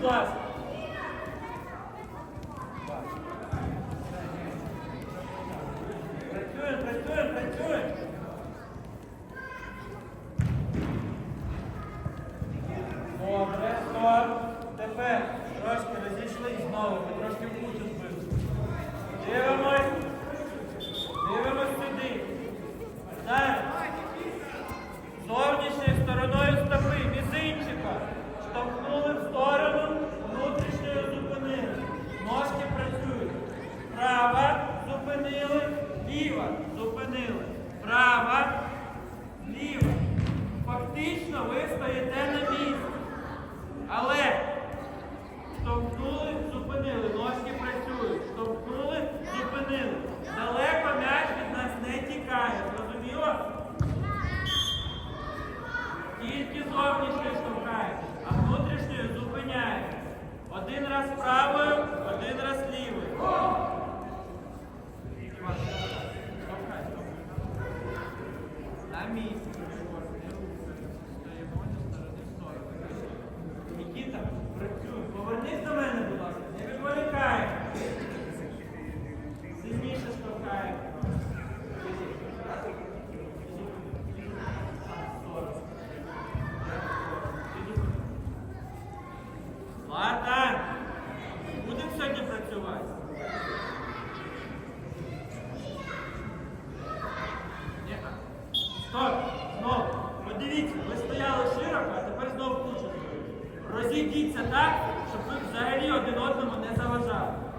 працюємо, працюємо. não esta eterna. Розійдіться так, щоб ви взагалі один одному не заважали.